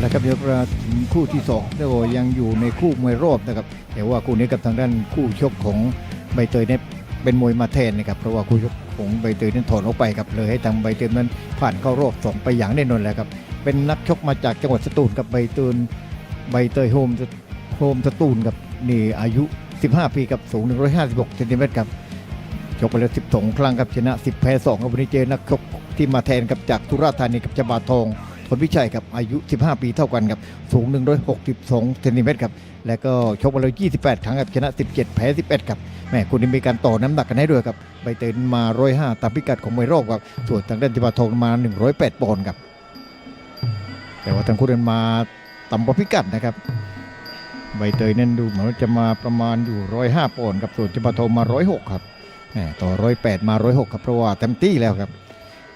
แล้วครับเดี๋ยวมาถึงคู่ที่สองแต่ว่ายังอยู่ในคู่มวยรอบนะครับแต่ว่าคู่นี้กับทางด้านคู่ชกของใบเตยเนี่ยเป็นมวยมาแทนนะครับเพราะว่าคู่ชกของใบเตยนั้นถอนออกไปครับเลยให้ทางใบเตยนั้นผ่านเข้ารอบสองไปอย่างแน่นอนแล้วครับเป็นนักชกมาจากจังหวัดสตูลกับใบเตยใบเตยโฮมโฮมสตูลครับนี่อายุ 15 ปีกับสูง 156เซนติเมตรครับชกไปแล้ว12 ครั้งครับชนะ 10 แพ้2ครับวันนี้เจอนักชกที่มาแทนกับจากสุราธานีกับจบาทอง ผลวิชัยครับอายุ 15 ปีเท่ากันครับสูง 162เซนติเมตรครับแล้วก็ชกมาแล้ว 28 ครั้งครับชนะ 17 แพ้ 11ครับแม่คุณนี่มีการต่อน้ำหนักกันให้ด้วยครับใบเตยมา 105 ตามพิกัดของมวยรอบครับส่วนทางด้านจิบาทองมา 108ปอนด์ครับแต่ว่าทางคู่นั้นมาต่ำกว่าพิกัดนะครับใบเตยนั่นดูเหมือนจะมาประมาณอยู่105ปอนด์ครับส่วนจิบาทองมา106ครับแหม่ต่อ108มา106ครับเพราะว่าเต็มที่แล้วครับ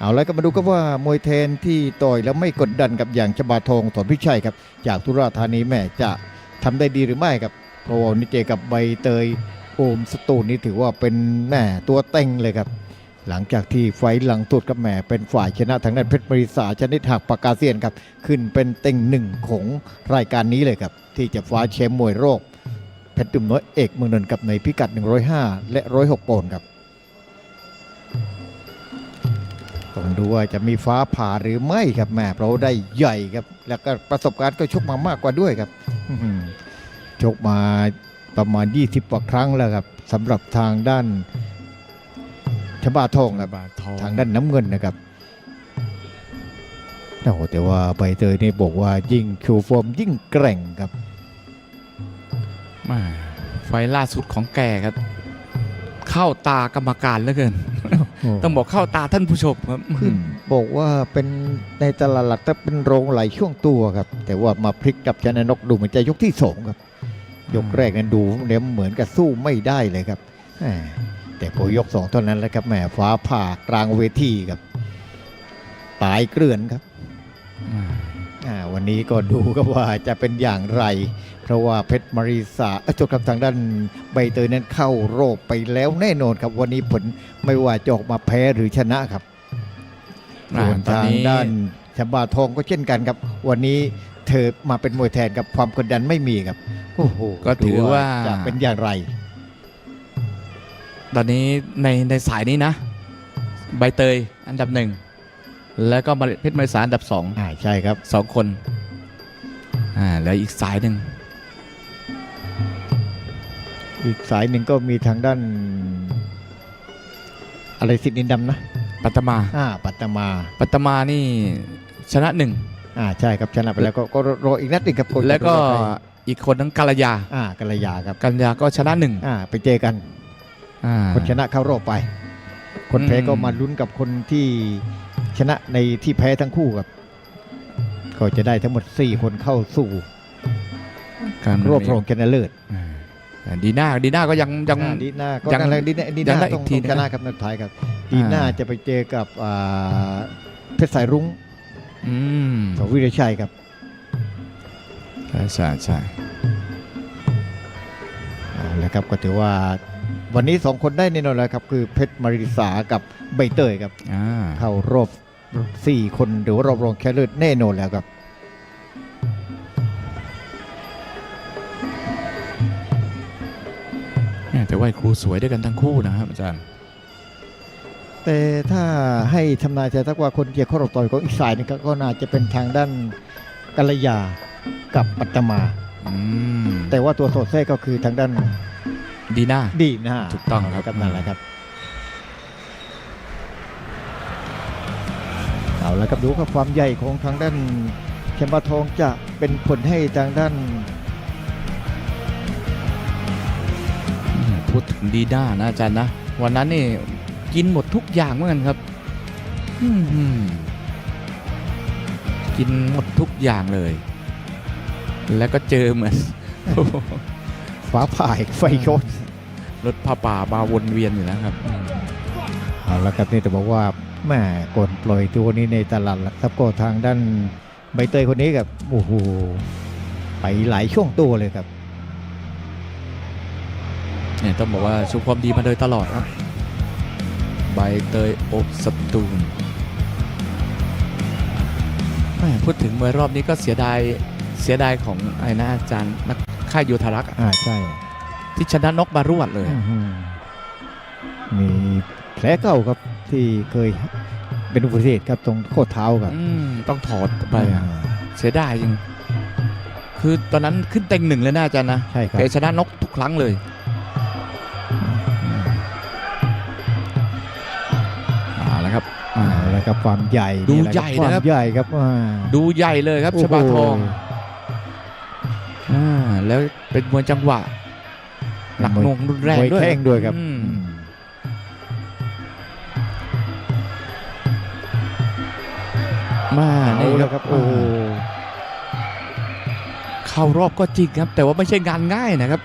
เอาแล้วก็มาดูครับว่ามวยเทนที่ต่อยแล้วไม่กดดันกับอย่างชบาทองถอนพิชัยครับจากทุราธานีแม่จะทำได้ดีหรือไม่ครับเพราะว่านนี่เจกับใบเตยโอมสตูลนี่ถือว่าเป็นแม่ตัวเต็งเลยครับ หลังจากที่ไฟท์หลังสุดกับแหม่เป็นฝ่ายชนะทางด้านเพชรบริษาชนิดหักปากกาเซียนครับขึ้นเป็นเต็งหนึ่งของรายการนี้เลยครับที่จะฟ้าแชมป์มวยโรคเพชรตุ่มน้อยเอกเมืองนนท์กับในพิกัด 105 และ 106ปอนด์ครับ ต้องดูว่าจะมีฟ้าผ่าหรือไม่ครับแหม่เพราะได้ใหญ่ครับ แล้วก็ประสบการณ์ก็ชกมามากกว่าด้วยครับอื้อหือชกมาประมาณ 20กว่าครั้งแล้วครับสำหรับทางด้านชบาทองครับบาทองทางด้านน้ำเงินนะครับโอ้โหแต่ว่าใบเตยนี่บอกว่ายิ่งคิวฟอร์มยิ่งแกร่งครับมาไฟล์ล่าสุดของแกครับ เข้าตากรรมการเหลือเกิน ต้องบอกเข้าตาท่านผู้ชมครับขึ้นบอกว่าเป็นในตลาดหลักถ้าเป็นโรงไหลช่วงตัวครับ แต่ว่ามาพลิกกับชนะนกดูเหมือนจะยกที่สองครับ ยกแรกนั้นดูเนี่ยเหมือนกับสู้ไม่ได้เลยครับแหมแต่พอยกสองเท่านั้นแหล้วครับแหมฟ้าผ่ากลางเวทีครับตายเกลื่อนครับอ่าอ่าวันนี้ก็ดูครับว่าจะเป็นอย่างไร เพราะว่าเพชรมาริสาเอ้ยจบกับทางด้านใบเตยนั้นเข้ารอบไปแล้วแน่นอนครับ วันนี้ผลไม่ว่าจะออกมาแพ้หรือชนะครับส่วนตอนทางนี้ด้านชบาทองก็เช่นกันครับ วันนี้เธอมาเป็นมวยแทนกับความกดดันไม่มีครับโอ้โหก็ถือว่าจะเป็นอย่างไร ตอนนี้ในในสายนี้นะ ใบเตยอันดับหนึ่งแล้วก็มาเพชรไมษาอันดับสองอ่าใช่ครับสองคนอ่าแล้วอีกสายหนึ่ง อีกสายหนึ่งก็มีทางด้าน อะไรสิทธิ์นินดำนะปัตมา อ่าปัตตมาปัตมานี่ชนะหนึ่งอ่าใช่ครับชนะไปแล้วก็ก็รออีกนัดหนึ่งครับคนแล้วก็จะเป็นใครอีกคนทั้งกาลยาอ่ากัลยาครับกัลยาก็ชนะหนึ่งอ่าไปเจอกันอ่าคนชนะเข้ารอบไป คนแพ้อืมก็มาลุ้นกับคนที่ชนะในที่แพ้ทั้งคู่ครับก็จะได้ทั้งหมด 4 คนเข้าสู่การรอบรองชนะเลิศอ่าอ่า ดีน่าดีน่าก็ยังยังอ่าดีน่าก็ยังนั่นแหละดีน่าดียัน่างได้ต้องอีกทีต้องชนะนะครับนัดท้ายครับดีน่าอ่าจะไปเจอกับอ่าเพชรสายรุ้งอืมของวิรชัยครับใช่ใช่ใช่เอาละครับก็ถือว่าวันนี้สองคนได้แน่นอนแล้วครับ คือเพชรมาริสากับใบเตยครับอ่าเข้ารอบ4คนหรือว่ารอบรองชนะเลิศแน่นอนแล้วครับ ว่าครูสวยด้วยกันทั้งคู่นะครับอาจารย์ แต่ถ้าให้ทำนายใจทักว่าคนเกียร์ข้อรบต่อยของอีกสายหนึงก็น่าจะเป็นทางด้านกัลยากับปัตตมาอืมแต่ว่าตัวโสดแท้ก็คือทางด้านดีน่าดีนะถูกต้องครับนั่นแหละครับเอาละครับดูครับความใหญ่ของทางด้านเชมบาทองจะเป็นผลให้ทางด้าน พูดถึงดีน่านะอาจารย์นะ วันนั้นนี่กินหมดทุกอย่างเหมือนกันครับกินหมดทุกอย่างเลย แล้วก็เจอเหมือนฟ้าผ่าไฟชนรถผ้าป่ามาวนเวียนอยู่นะครับเอาละครับนี่แต่บอกว่าแม่ก่อนปล่อยตัวนี้ในตลาดหลักทรัพย์ก็ทางด้านใบเตยคนนี้กับโอ้โหไปหลายช่วงตัวเลยครับ เนี่ยต้องบอกว่าชูความดีมาโดยตลอดครับใบเตยอบสตูลอแหม่พูดถึงมวยรอบนี้ก็เสียดายเสียดายของไอ้นะอาจารย์นักค่ายโยธารักษ์อะอ่าใช่ ที่ชนะนกมารวดเลยอื้อหือมีแผลเก่าครับที่เคยเป็นอุบัติเหตุครับตรงข้อเท้าครับอืมต้องถอดไปอะอ่าเสียดายจริงคือตอนนั้นขึ้นเต็งหนึ่งเลยนะอาจารย์นะใช่ครับแกชนะนกทุกครั้งเลย ละครับความใหญ่ดูนี่แหละใหญ่คนะวามครับใหญ่ครับอ่าดูใหญ่เลยครับโโหชบาทองอ่าแล้วเป็นมวยจังหวะหนักหน่วงรุนแรงมวยด้วยแข้งด้วยครับอืมอืมมาเอานี่แล้วครับโอ้โหเข้ารอบก็จริงครับ แต่ว่าไม่ใช่งานง่ายนะครับ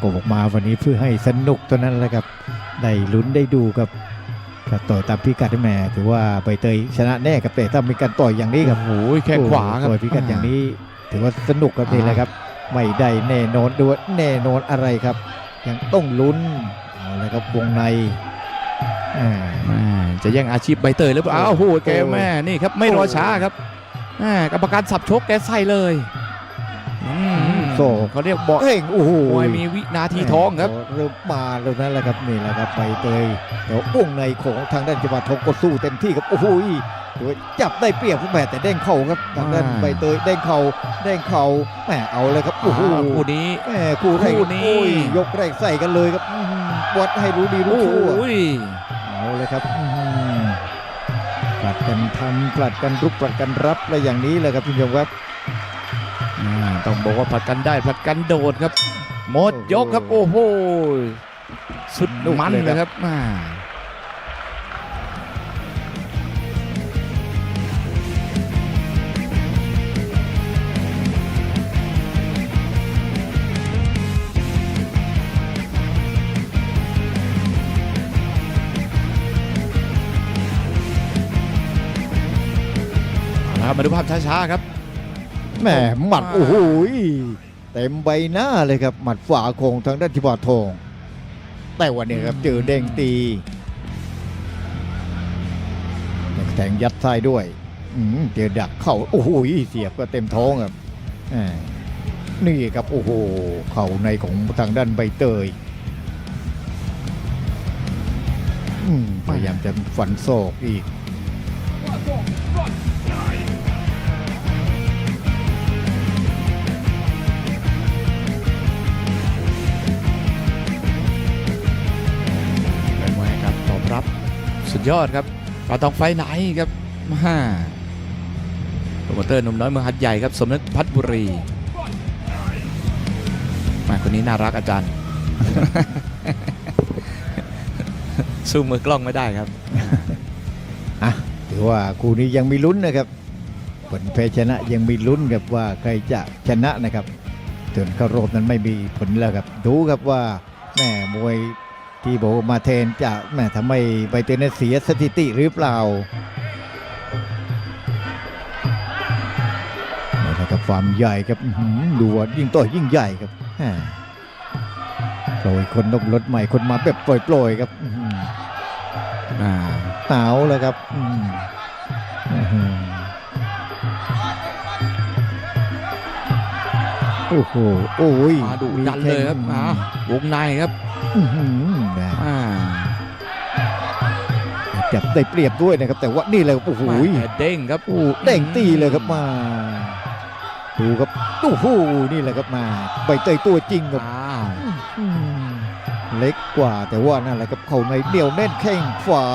ประกบออกมาวันนี้เพื่อให้สนุกตัวนั้นแหละครับได้ลุ้นได้ดูครับถ้าต่อยตามพิกัดแหม่ถือว่าใบเตยชนะแน่ครับแต่ถ้ามีการต่อยอย่างนี้ครับโอ้โหแข้งขวาครับต่อยพิกัดอย่างนี้ ถือว่าสนุกครับนี่แหละครับ ไม่ได้แน่นอนด้วยแน่นอนอะไรครับ ยังต้องลุ้นเอาละครับวงในอ่าแม่จะแย่งอาชีพใบเตยหรือเปล่าอ้าวโหแกแม่นี่ครับไม่รอช้าครับแม่กรรมการสับชกแกใส่เลยอื มโซ่เขาเรียกบอกเอ้งโอ้โหมวยมีวินาทีทองครับเริ่มมาแล้วนั่นแหละครับนี่แหละครับใบเตยเดี๋ยววงในของทางด้านจังหวัดทองก็สู้เต็มที่ครับโอ้โหถือว่าจับได้เปรียบผู้แม่แต่เด้งเข่าครับทางด้านอ่าใบเตยเด้งเข่าเด้งเข่าแหมเอาเลยครับโอ้โหอ้าวคู่นี้แหมคู่แรกคู่นี้โอ้ยยกแรกใส่กันเลยครับอื้อหือวัดให้รู้ดีรู้โอ้ชั่วยเอาเลยครับอื้อหือผลัดกันทำผลัดกันรุกผลัดกันรับอะไรอย่างนี้เลยครับคุณผู้ชมครับ อ่าต้องบอกว่าผลัดกันได้ผลัดกันโดดครับ หมดยกครับโอ้โหสุดมันเลยครับอ่าเอาละครับมาดูภาพช้าๆครับ แหมหมัดโอ้โหเต็มใบหน้าเลยครับ หมัดฝาโคงทางด้านทิบาทอง แต่วันนี้ครับเจอเด้งตีแทงยัดไส้ด้วยอืมเจอดักเข่าโอ้โหเสียบก็เต็มท้องครับแหมนี่ครับโอ้โหเข่าในของทางด้านใบเตยอืมพยายามจะฝันศอกอีก ยอดครับปาตองไฟไหนครับมาโปรโมเตอร์หนุ่มน้อยเมืองหัดใหญ่ครับ สมนึกพัฒบุรีมาคนนี้น่ารักอาจารย์ สู้มือกล้องไม่ได้ครับอะถือว่าคู่นี้ยังมีลุ้นนะครับ ผลแพ้ชนะยังมีลุ้นครับว่าใครจะชนะนะครับส่วนเข้ารอบนั้นไม่มีผลแล้วครับ ดูครับว่าแม่มวย ที่บอกว่ามาเทนจะแม่ทำไมใบเตยนั้นเสียสถิติหรือเปล่านี่แหละครับความใหญ่ครับอื้อหือดูว่ายิ่งต่อยยิ่งใหญ่ครับแหม่โปรยคนนกรถใหม่คนมาแบบปล่อยๆครับอื้อหืออ่าหนาวเลยครับอืมอื้อหือโอ้โหโอ้ยมาดุดันเลยครับอ่าวงในครับ อื้อหือนะอ่าจับได้เปรียบด้วยนะครับ แต่ว่านี่เลยครับโอ้โหแต่เด้งครับโอ้เด้งตีเลยครับมาดูครับโอ้โหนี่แหละครับมาใบเตยตัวจริงครับอ้าวอืมเล็กกว่าแต่ว่านั่นแหละครับเข่าในเหนียวแน่นแข้งขวา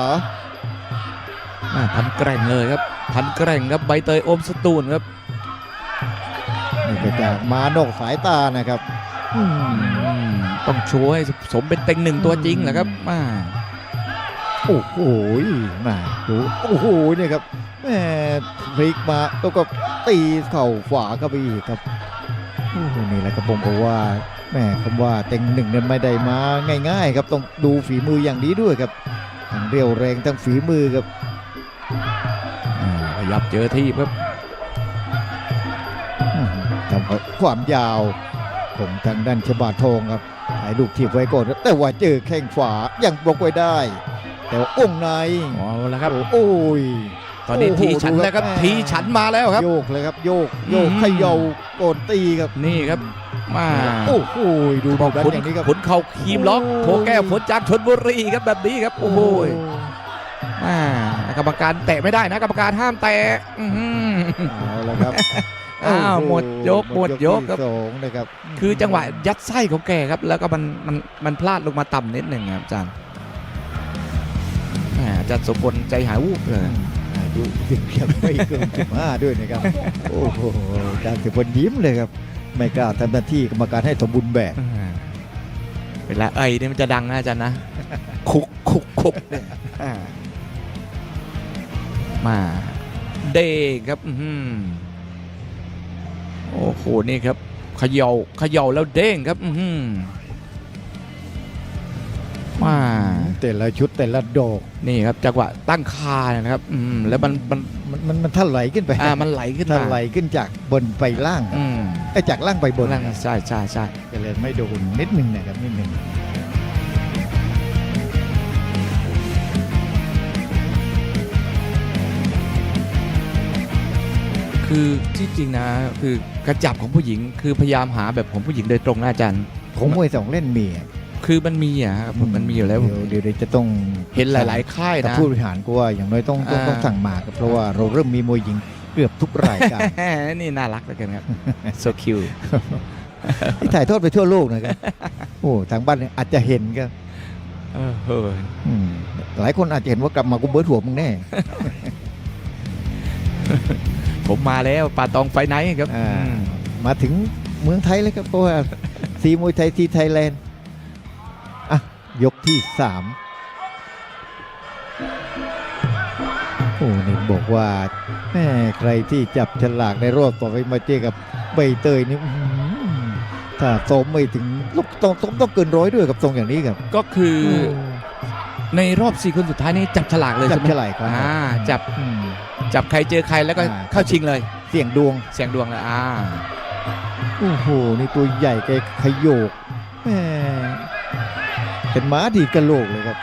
อ่าพันแกร่งเลยครับพันแกร่งครับใบเตยโอมสตูลครับนี่ก็จะมานอกสายตานะครับอืมอืม ต้องโชว์ให้สมเป็นเต็งหนึ่งตัวจริงแหละครับอ่าโอ้โหมาดูโอ้โหเนี่ยครับแหมพลิกมาแล้วก็ตีเข่าขวาเข้าไปอีกครับโอ้โหนี่แหละครับผมบอกว่าแหมคำว่าเต็งหนึ่งนั้นไม่ได้มาง่ายๆ ครับต้องดูฝีมืออย่างนี้ด้วยครับทั้งเรียวแรงทั้งฝีมือครับอ่าขยับเจอที่ครับอื้อหือทำเอาความยาวของทางด้านชบาทองครับ หายลูกทีบไว้ก่อนครับแต่ว่าเจอแข้งขวายังบล็อกไว้ได้ แต่ว่าองค์ในเอาละครับโอ้ยตอนนี้โอ้โหทีฉันดูครับแล้วครับแม่ทีฉันมาแล้วครับ โยกเลยครับโยกโยกอืมเขย่าโกนตีครับนี่ครับมาโอ้โหดูบอกแบบขุนอย่างนี้ครับขุนเข่าครีมล็อกโอ้โผแก้วผลจากชนบุรีครับแบบนี้ครับโอ้โหมากรรมการแตะไม่ได้นะกรรมการห้ามแตะอื้อหือเอาละครับ อ้าวหมดยกหมดยกครับที่สองนะครับคือจังหวะยัดไส้ของแกครับ แล้วก็มันมันมันพลาดลงมาต่ำนิดหนึ่งครับอาจารย์แหมอาจารย์สมบูรณ์ใจหายวูบเลย อายุถึงยังไม่เกินสิบห้าด้วยนะครับ โอ้โหอาจารย์สิบวันยิ้มเลยครับ ไม่กล้าทำหน้าที่กรรมการให้สมบูรณ์แบบ เวลาเอ้ยนี่มันจะดังนะอาจารย์นะ คุกคุกคุกเนี่ยอ่ามาเด้งครับอื้อหือ โอ้โหนี่ครับเขย่าเขย่าแล้วเด้งครับอื้อหือมาแต่ละชุดแต่ละดอกนี่ครับจังหวะตั้งคาเนี่ยนะครับ อืมแล้วมันมันมันมันมันถลายขึ้นไปอ่ามันไหลขึ้นถมาลายขึ้นจากบนไปล่างอืมไอ้ยจากล่างไปบนนั่นใช่ใช่ใช่ ก็เลยไม่โดนนิดนึงนะครับนิดนึง คือที่จริงนะคือกระจับของผู้หญิงคือพยายามหาแบบของผู้หญิงโดยตรงนะอาจารย์ของมวยสองเล่นมีอะคือมันมีอะครับมันมีอยู่แล้ว เดี๋ยวเดี๋ยวเดี๋ยวจะต้องเห็นหลาย ๆ ค่ายกับนะ ผู้บริหารก็ว่าอย่างน้อยต้องต้องอ่า ต้องสั่งมาครับเพราะว่าเราเริ่มมีมวยหญิงเกือบทุกรายการนี่น่ารักเหลือเกินครับ so cute ที่ถ่ายทอดไปทั่วโลกนะครับ โอ้ทางบ้านเนี่ยอาจจะเห็นก็เออเฮ้ยอืมหลายคนอาจจะเห็นว่ากลับมากูเบิร์ดหัวมึงแน่ ผมมาแล้วป่าตองไฟไนท์ครับอ่าอืมมาถึงเมืองไทยแล้วครับเพราะว่าสีมวยไทยทีไทยแลนด์อะยกที่สามโอ้นี่บอกว่าแม่ใครที่จับฉลากในรอบต่อไปมาเจอกับใบเตยนี่อื้อหือถ้าสมไม่ถึงลูกต้องต้องต้องเกินร้อยด้วยกับทรงอย่างนี้ครับ ก็คือในรอบสี่คนสุดท้ายนี่จับฉลากเลยจัใช่บไหมฉลากครับอ่าจับอืม จับใครเจอใครแล้วก็อ่าเข้าชิงเลย เสี่ยงดวงเสียงดวงเลยอ่าโอ้โหนี่ตัวใหญ่แกขยโยกแหม่เป็นม้าดีดกระโหลกเลยครับ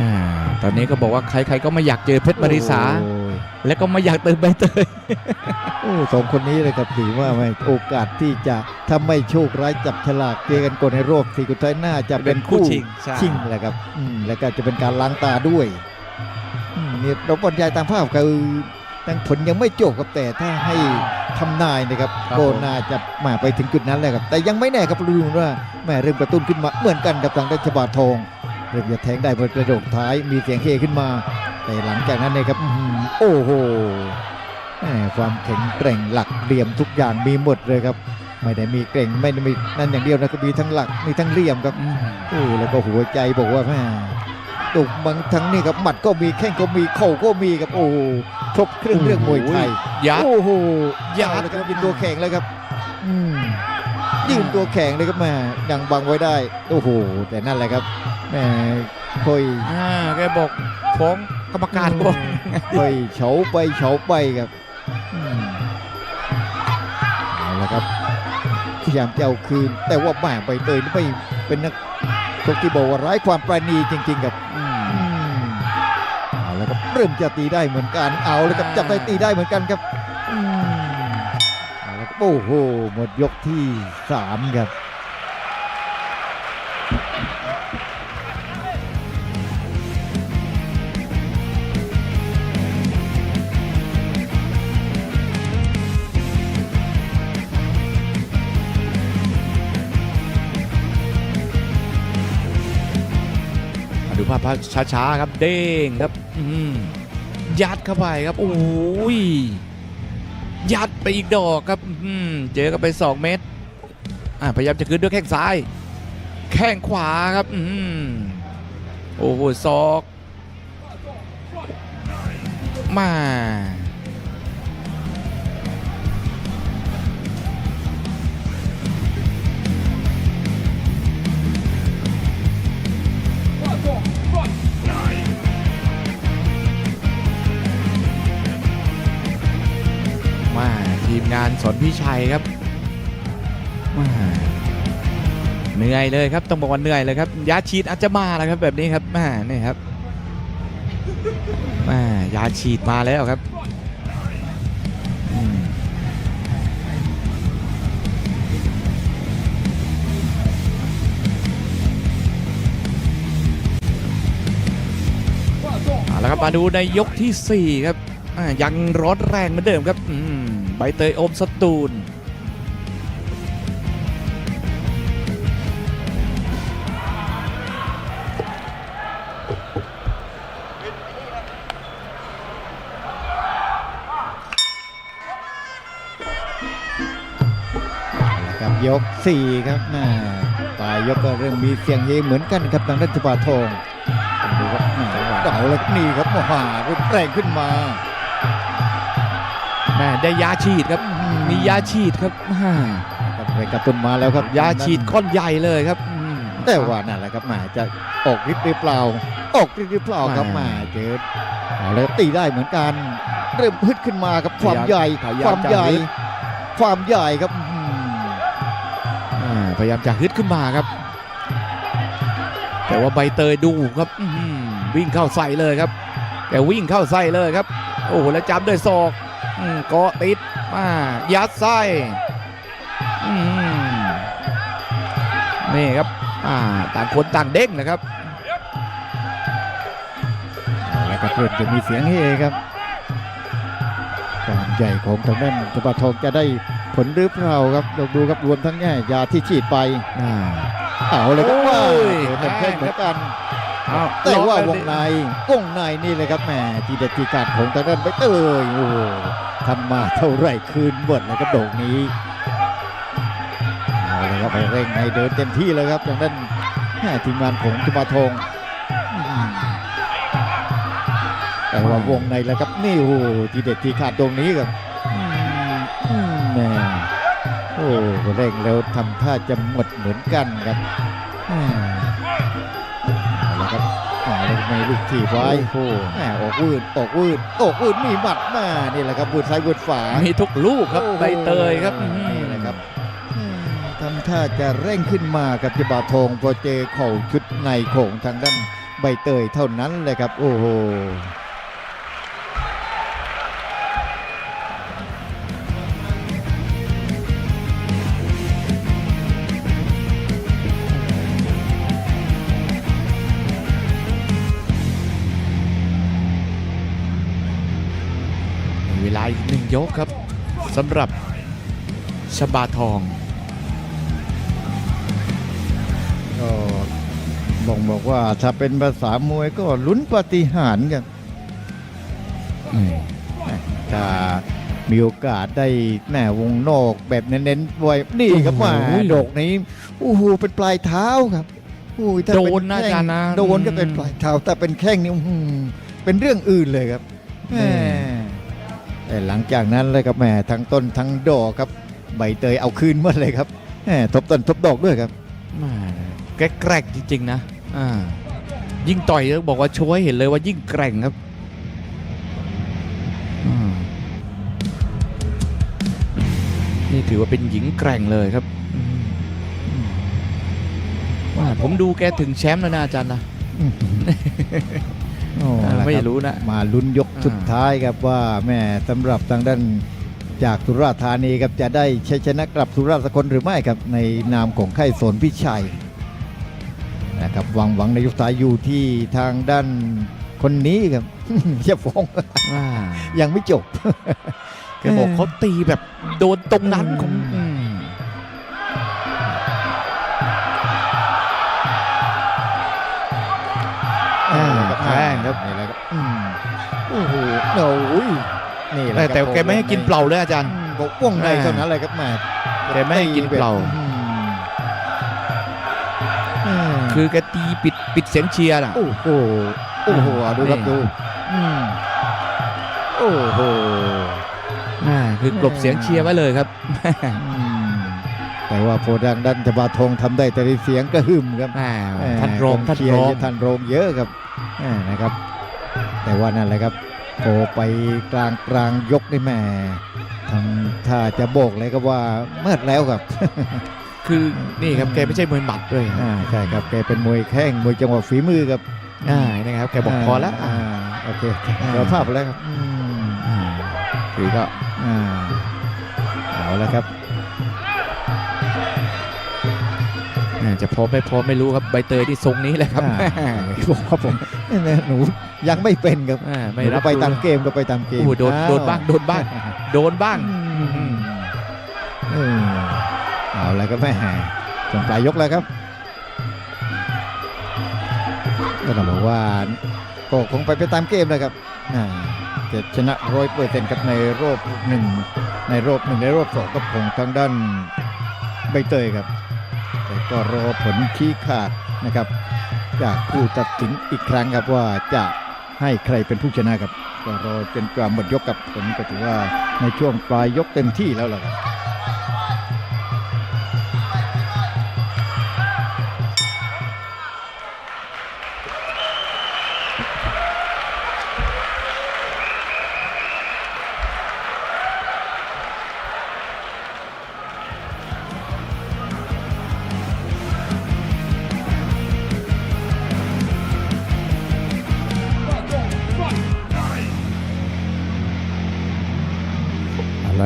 อ่าตอนนี้ก็บอกว่าใครๆก็ไม่อยากเจอเพชรมาริสา โอ้ยแล้วก็ไม่อยากเติมใบเตย โอ้สองคนนี้เลยครับถือว่าไม่โอกาสที่จะถ้าไม่โชคร้ายจับฉลากเจอกันก่อนในรอบสี่กุท้ายหน้าจะเป็นคู่ชิงใช่ ชิงแหละครับอืมแล้วก็จะเป็นการล้างตาด้วยอืม นี่เราบรรยายตามภาพคือทั้งผลยังไม่จบครับแต่ถ้าให้ทำนายนะครับครับก็ผมน่าจะมาไปถึงจุดนั้นแหละครับแต่ยังไม่แน่ครับดูว่าแม่เริ่มกระตุ้นขึ้นมาเหมือนกันกับทางราชบาททองเริ่มจะแทงได้บนกระโดดท้ายมีเสียงเฮขึ้นมา แต่หลังจากนั้นเนี่ยครับอื้อหือโอ้โหแม่ความแข็งแกร่งหลักเหลี่ยมทุกอย่างมีหมดเลยครับ ไม่ได้มีเกร่งไม่ได้มีนั่นอย่างเดียวนะก็มีทั้งหลักมีทั้งเหลี่ยมครับอืมโอ้แล้วก็หัวใจบอกว่าแม่ ตุกบางทั้งนี่ครับหมัดก็มีแข้งก็มีเข่าก็มีครับโอ้โหครบเครื่องเรื่องมวยไทยยัดโอ้โหยัดเอาเลยครับยืนตัวแข็งเลยครับอืมยืนตัวแข็งเลยครับแม่ยังบังไว้ได้โอ้โหแต่นั่นแหละครับแม่ค่อยอ่าแกบอกฟ้องกรรมการบอกค่อยเฉาไปเฉาไปครับอืมเอาละครับพยายามจะเอาคืน แต่ว่าแม่ใบเตยนี่ไม่เป็นนักชกที่บอกว่าไร้ความประณีจริงๆครับอืมอืม เอาละครับเริ่มจะตีได้เหมือนกันเอาเลยครับจับได้ตีได้เหมือนกันครับอืมเอาละครับโอ้โหหมดยกที่สามครับมาดูภาพช้าๆครับเด้งครับอื้อหือ ยัดเข้าไปครับ โอ้ย ยัดไปอีกดอกครับเจอกันไป 2 เมตรพยายามจะขึ้นด้วยแข้งซ้าย แข้งขวาครับอโอ้โหซอก มา นสอนพี่ชัยครับมาเหนื่อยเลยครับต้องบอกว่าเหนื่อยเลยครับยาฉีดอาจจะมาแล้วครับแบบนี้ครับแม่นี่ครับแม่ยาฉีดมาแล้วครับอืมเอาละครับมาดูในยกที่ 4 ครับยังร้อนแรงเหมือนเดิมครับอืม บเตยอมสตูลนะครับยก 4 ครับแม่ปลายยกก็เริ่มมีเสียงเฮเหมือนกันครับทางรัชบาทองดูครับแม่เดาแล้วนี่ครับมหารุนแรงขึ้นมา ม่ได้ยาฉีดครับ มียาฉีดครับอ่าครับไปกระตุ้นมาแล้วครับ ยาฉีดก้อนใหญ่เลยครับอืมแต่ว่านั่นแหละครับแม่จะออกฤทธิ์หรือเปล่า ออกฤทธิ์หรือเปล่าครับแม่แม่เจอเอาแล้วตีได้เหมือนกัน เริ่มฮึดขึ้นมาครับความใหญ่พยายามความใหญ่จะฮึดความใหญ่ครับอืมอ่าพยายามจะฮึดขึ้นมาครับ แต่ว่าใบเตยดูครับอื้อหือวิ่งเข้าใส่เลยครับ แต่วิ่งเข้าใส่เลยครับ โอ้โหแล้วจับด้วยศอกอืม เกาะติดมายัดไส้อื้อหือนี่ครับอ่าต่างคนต่างเด้งนะครับเอาละครับเริ่มจะมีเสียงเฮครับความใหญ่ของทางด้านจับาทองจะได้ผลหรือเปล่าครับลองดูครับรวมทั้งแง่ยาที่ฉีดไปอ่าเอาเลยครับโอ้ว่ายเต็มเพ่งเหมือนกันเอาแต่ว่าวอกงแล้ในวงในนี่เลยครับแหมทีเด็ดทีการของทางด้านใบเตยโอ้ทำมาเท่าไหร่คืนหมดนะครับโด่งนี้เอาเลยครับไปเร่งให้เดินเต็มที่เลยครับทางด้านแม่ทีมงานของจุฬาทองแต่ว่าวงในแล้วครับนี่โอ้ทีเด็ดทีขาดตรงนี้ครับแหม่โอ้เร่งแล้วทำท่าจะหมดเหมือนกันครับ เอาเลยไม่ลูกทีบไว้โอ้โหแหม่ออกวืดออกวืดออกวืดมีหมัดมานี่แหละครับวืดซ้ายวืดฝามีทุกลูกครับโอ้โหใบเตยครับอื้อหือนี่แหละครับอืมทำท่าจะเร่งขึ้นมากับจิบาทองพอเจอเข่าชุดในของทางด้านใบเตยเท่านั้นเลยครับ โอ้โห ยกครับสำหรับชบาทองก็บอกบอกว่าถ้าเป็นภาษามวยก็ลุ้นปาฏิหาริย์ครับถ้ามีโอกาสได้แม่วงนอกแบบเน้นๆไว้นี่ครับว่าโอ้โหดอกนี้โอ้โหเป็นปลายเท้าครับโอ้ยถ้าโดเป็นนะอาจารย์นะโดนก็เป็นปลายเท้าแต่เป็นแข้งนี่อื้อหือเป็นเรื่องอื่นเลยครับแม่ แต่หลังจากนั้นเลยครับแม่ทั้งต้นทั้งดอกครับใบเตยเอาคืนหมดเลยครับแม่ทบต้นทบดอกด้วยครับแหม่แกแกร่งจริง ๆ นะอ่ายิ่งต่อยแล้วบอกว่าโชว์ให้เห็นเลยว่ายิ่งแกร่งครับอืมนี่ถือว่าเป็นหญิงแกร่งเลยครับอืมอืมว่าผมดูแกถึงแชมป์แล้วนะอาจารย์นะโอ้อ่าละคบไม่รู้นะ มาลุ้นยกอ่าสุดท้ายครับว่าแม่สำหรับทางด้านจากสุราษฎร์ธานีครับจะได้ชัยชนะกลับสุราษฎร์สกลหรือไม่ครับในนามของค่ายสนพิชัยนะครับหวังหวังในยกท้ายอยู่ที่ทางด้านคนนี้ครับอย่าฟ้องอ่ายังไม่จบแกบอกเขาตีแบบโดนตรงนั้นของ แข้งครับนี่แหละครับอืมโอ้โหโอ้ยนี่แหละแต่ครับแต่แกไม่ให้กินเปล่าเลยอาจารย์อืมบอกวงในเท่านั้นเลยครับแม่แกไม่ให้กินเปล่าอืมอืมคือแกตีปิดปิดเสียงเชียร์น่ะโอ้โหโอ้โหอะดูครับนี่ดูอืมโอ้โหอ่าคือกลบเสียงเชียร์ไว้เลยครับอืมแต่ว่าโพดังดันจะบาทองทำได้แต่ในเสียงกระหึ่มครับอ่าแหมท่านรองกท่านเชียรองเยอะท่านรองเยอะครับแหม นะครับ แต่ว่านั่นแหละครับโผล่ไปกลางกลางยกนี่แหม่ทำถ้าจะโบกเลยก็ว่าเมื่อแล้วครับ คือนี่ครับแกไม่ใช่มวยหมัดด้วยอ่าใช่ครับแกเป็นมวยแข้งมวยจังหวะฝีมือครับอ่านะครับแกบอกพอแล้วอ่าอ่าโอเคเราภาพแล้วครับอืมอ่าคือก็อ่าเอาแล้วครับ จะพร้อมไม่พร้อมไม่รู้ครับใบเตยที่ทรงนี้แหละครับอ่าผมครับผมเนี่ยหนูยังไม่เป็นครับอ่าไม่หนูรับไปตามรู้เกมก็ไปตามเกมโอ้โหโดนอ้วโดนบ้างโดนบ้างโดนบ้างอืมอืมเอาแล้วครับแม่ช่วงปลายยกแล้วครับก็ต้องบอกว่าก็คงไปไปตามเกมเลยครับอ่าจะชนะร้อยเปอร์เซ็นต์ครับในรอบหนึ่งในรอบหนึ่งในรอบสองก็คงทางด้านใบเตยครับ แต่ก็รอผลชี้ขาดนะครับ จากผู้ตัดสินอีกครั้งครับว่าจะให้ใครเป็นผู้ชนะครับ ก็รอจนกว่าหมดยกกับผมก็ถือว่าในช่วงปลายยกเต็มที่แล้วล่ะครับ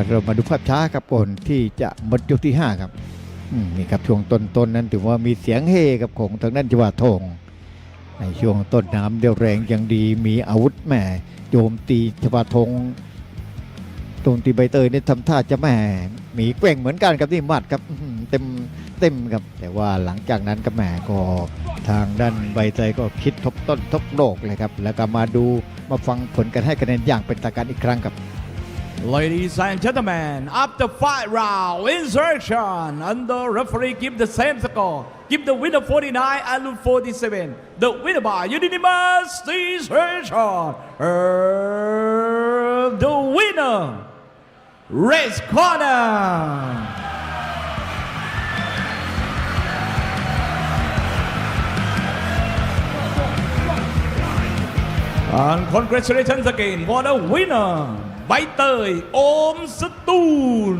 เรามาดูภาพช้าครับก่อนที่จะหมดยกที่ 5 ครับมนี่ครับช่วงต้นๆนนั้นถือว่ามีเสียงเฮกับของทางด้านจังหวัดทองในช่วงต้นน้ำเดียวแรงยังดีมีอาวุธแหม่โจมตีจังหวัดทองโจมตีใบเตยนี่ทำท่าจะแหม่มีแกว่งเหมือนกันครับที่มัดครับเต็มเต็มครับแต่ว่าหลังจากนั้นก็แหม่ก็ทางด้านใบเตยก็คิดทบต้นทบโลกเลยครับแล้วก็มาดูมาฟังผลกันให้คะแนนอย่างเป็นทางการอีกครั้งครับ Ladies and gentlemen, after five round insertion, and the referee give the same score. Give the winner 49 and lose 47. The winner by unanimous decision. Uh, the winner, race corner. And congratulations again for the winner, ใบเตย โอมสตูล